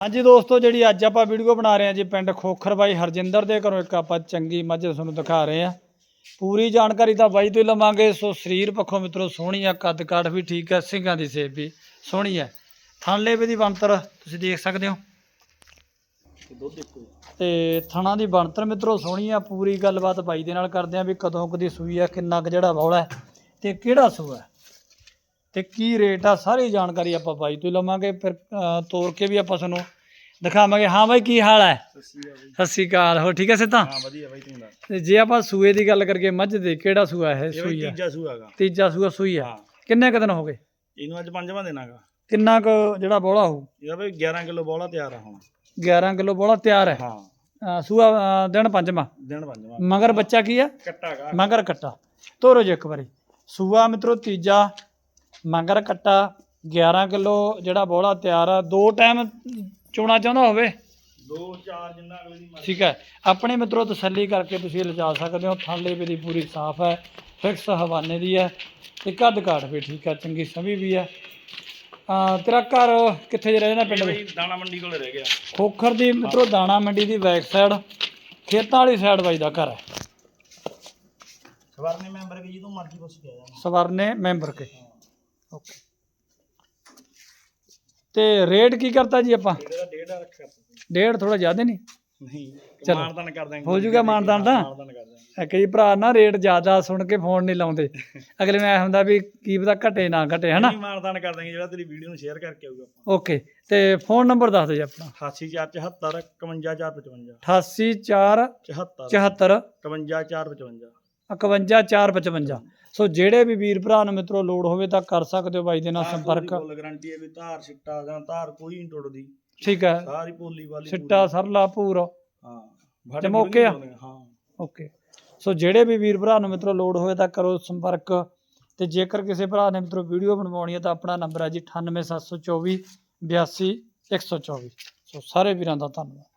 ਹਾਂਜੀ ਦੋਸਤੋ, ਜਿਹੜੀ ਅੱਜ ਆਪਾਂ ਵੀਡੀਓ ਬਣਾ ਰਹੇ ਹਾਂ ਜੀ ਪਿੰਡ ਖੋਖਰ ਬਾਈ ਹਰਜਿੰਦਰ ਦੇ ਘਰੋਂ, ਇੱਕ ਆਪਾਂ ਚੰਗੀ ਮੱਝ ਤੁਹਾਨੂੰ ਦਿਖਾ ਰਹੇ ਹਾਂ। ਪੂਰੀ ਜਾਣਕਾਰੀ ਤਾਂ ਬਾਈ ਤੋਂ ਹੀ ਲਵਾਂਗੇ। ਸੋ ਸਰੀਰ ਪੱਖੋਂ ਮਿੱਤਰੋ, ਸੋਹਣੀ ਆ ਕੱਦ ਕਾਠ ਵੀ ਠੀਕ ਹੈ ਸਿੰਘਾਂ ਦੀ ਸੇਬ ਵੀ ਸੋਹਣੀ ਹੈ ਥਣਲੇ ਵੀ ਦੀ ਬਣਤਰ ਤੁਸੀਂ ਦੇਖ ਸਕਦੇ ਹੋ। ਦੁੱਧ ਤੇ ਥਣਾ ਦੀ ਬਣਤਰ ਮਿੱਤਰੋ, ਸੋਹਣੀ ਆ, ਪੂਰੀ ਗੱਲਬਾਤ ਬਾਈ ਦੇ ਨਾਲ ਕਰਦੇ ਆ ਵੀ ਕਦੋਂ ਕਦੀ ਸੂਈ ਆ, ਕਿੰਨਾ ਕੁ ਜਿਹੜਾ ਬੌਲਾ ਹੈ ਤੇ ਕਿਹੜਾ ਸੂਆ ਹੈ। ਤੇ ਕੀ ਰੇਟ ਆ ਸਾਰੀ ਜਾਣਕਾਰੀ ਆਪਾਂ ਬਾਈ ਤੋਂ ਹੀ ਲਵਾਂਗੇ ਫਿਰ ਅ, ਤੋਰ ਕੇ ਵੀ ਆਪਾਂ ਤੁਹਾਨੂੰ ਦਿਖਾਵਾਂਗੇ। ਹਾਂ ਬਾਈ ਕੀ ਹਾਲ ਹੈ? ਸੱਸੀ ਆ ਬਈ। ਸਤਿ ਸ਼੍ਰੀ ਅਕਾਲ ਹੋ ਠੀਕ ਹੈ ਸਿੱਧਾ? ਹਾਂ ਵਧੀਆ ਬਾਈ ਤੂੰ ਦੱਸ? ਤੇ ਜੇ ਆਪਾਂ ਸੂਏ ਦੀ ਗੱਲ ਕਰੀਏ ਮੱਝ ਦੇ ਕਿਹੜਾ ਸੂਆ ਹੈ ਇਹ ਬਈ ਸੂਈ ਆ? ਤੀਜਾ ਸੂਆ ਹੈਗਾ। ਤੀਜਾ ਸੂਆ ਸੂਈ ਆ। ਹਾਂ। ਕਿੰਨੇ ਕੁ ਦਿਨ ਹੋ ਗਏ? ਇਹਨੂੰ ਅੱਜ ਪੰਜਵਾਂ ਦਿਨ ਹੈਗਾ। ਕਿੰਨਾ ਕੁ ਜਿਹੜਾ ਬੋਲਾ ਹੋਊ? ਇਹਦਾ ਬਈ 11 ਕਿਲੋ ਬੋਲਾ ਤਿਆਰ ਆ ਹੁਣ। 11 ਕਿਲੋ ਬੋਲਾ ਤਿਆਰ ਹੈ। ਹਾਂ। ਅ, ਸੂਆ ਅ, ਦਿਨ ਪੰਜਵਾਂ? ਦਿਨ ਪੰਜਵਾਂ। ਮਗਰ ਬੱਚਾ ਕੀ ਆ? ਕੱਟਾ ਹੈਗਾ। ਮਗਰ ਕੱਟਾ। ਤੋਰੋ ਜੀ ਇੱਕ ਵਾਰੀ। ਸੂਆ ਮਿੱਤਰੋ ਤੀਜਾ। ਮਗਰ ਕੱਟਾ 11 ਕਿਲੋ ਜਿਹੜਾ ਬੋਲਾ ਤਿਆਰ ਆ ਦੋ ਟਾਈਮ ਚੋਣਾ ਚਾਹੁੰਦਾ ਹੋਵੇ? ਦੋ ਚਾਰ ਜਿੰਨਾ ਅਗਲੇ ਦੀ ਮਰਜ਼ੀ। ਠੀਕ ਹੈ। ਆਪਣੇ ਮਿੱਤਰੋ ਤਸੱਲੀ ਕਰਕੇ ਤੁਸੀਂ ਲਿਜਾ ਸਕਦੇ ਹੋ। ਥਾਲੇ ਵੀ ਦੀ ਪੂਰੀ ਸਾਫ਼ ਹੈ ਫਿਕਸ ਹਵਾਨੇ ਦੀ ਹੈ ਤੇ ਕੱਦ ਕਾਠ ਵੀ ਠੀਕ ਹੈ ਚੰਗੀ ਸਮੀ ਵੀ ਹੈ। ਆ ਤੇਰਾ ਘਰ ਕਿੱਥੇ ਜੇ ਰਹਿੰਦਾ ਪਿੰਡ ਬਈ ਦਾਣਾ ਮੰਡੀ ਕੋਲ ਰਹਿ ਗਿਆ। ਖੋਖਰ ਦੀ ਮਿੱਤਰੋ ਦਾਣਾ ਮੰਡੀ ਦੀ ਬੈਕ ਸਾਈਡ ਖੇਤਾਂ ਵਾਲੀ ਸਾਈਡ ਬਾਈ ਦਾ ਘਰ ਹੈ। ਸਵਰਨੇ ਮੈਂਬਰ ਕੇ ਜਦੋਂ ਮਰਜ਼ੀ ਪੁੱਛ ਕੇ ਆ ਜਾਣਾ। ਸਵਰਨੇ ਮੈਂਬਰ ਕੇ। ਓਕੇ ਤੇ ਰੇਟ ਕੀ ਕਰਤਾ ਜੀ ਆਪਾਂ? ਇਹਦਾ ਡੇਢ ਆ ਰੱਖਿਆ ਤੁਸੀਂ ਡੇਢ ਥੋੜਾ ਜ਼ਿਆਦਾ ਨਹੀਂ? ਨਹੀਂ ਚਲੋ। ਮਾਨਦਾਨ ਕਰ ਦਾਂਗੇ ਹੋ ਜਾਊਗਾ ਤਾਂ? ਮਾਨਦਾਨ ਕਰ ਦਾਂਗੇ ਇਹ ਕਈ ਭਰਾ ਨਾ ਰੇਟ ਜ਼ਿਆਦਾ ਸੁਣ ਕੇ ਫੋਨ ਨਹੀਂ ਲਾਉਂਦੇ। ਅਗਲੇ ਨੂੰ ਐ ਹੁੰਦਾ ਵੀ ਕੀ ਪਤਾ ਘਟੇ ਨਾ ਘਟੇ ਹਨਾ? ਨਹੀਂ ਮਾਨਦਾਨ ਕਰ ਦਾਂਗੇ ਜਿਹੜਾ ਤੇਰੀ ਵੀਡੀਓ ਨੂੰ ਸ਼ੇਅਰ ਕਰਕੇ ਆਊਗਾ ਆਪਾਂ। ਓਕੇ ਤੇ ਫੋਨ ਨੰਬਰ ਦੱਸ ਦਿਓ ਜੀ ਆਪਣਾ। 8474 51455 884 74 74 51455 51455 ਸੋ ਜਿਹੜੇ ਵੀ ਵੀਰ ਭਰਾ ਨੂੰ ਮਿੱਤਰੋ ਲੋੜ ਹੋਵੇ ਤਾਂ ਕਰ ਸਕਦੇ ਹੋ ਬਾਈ ਦੇ ਨਾਲ ਸੰਪਰਕ। ਫੁੱਲ ਗਾਰੰਟੀ ਹੈ ਵੀ ਧਾਰ ਛਿੱਟਾ ਜਾਂ ਧਾਰ ਕੋਈ ਨਹੀਂ ਟੁੱਟਦੀ। ਠੀਕ ਹੈ। ਸਾਰੀ ਪੋਲੀ ਵਾਲੀ ਸਿੱਟਾ ਸਰਲਾ ਪੂਰੀ। ਹਾਂ ਤੇ ਮੌਕੇ ਆ? ਹਾਂ। ਓਕੇ। ਸੋ ਜਿਹੜੇ ਵੀ ਵੀਰ ਭਰਾ ਨੂੰ ਮਿੱਤਰੋ ਲੋੜ ਹੋਵੇ ਤਾਂ ਕਰੋ ਸੰਪਰਕ। ਤੇ ਜੇਕਰ ਕਿਸੇ ਭਰਾ ਨੇ ਮਿੱਤਰੋ ਵੀਡੀਓ ਬਣਵਾਉਣੀ ਹੈ ਤਾਂ ਆਪਣਾ ਨੰਬਰ ਹੈ ਜੀ 98724 82 124 ਸੋ ਸਾਰੇ ਵੀਰਾਂ ਦਾ ਧੰਨਵਾਦ।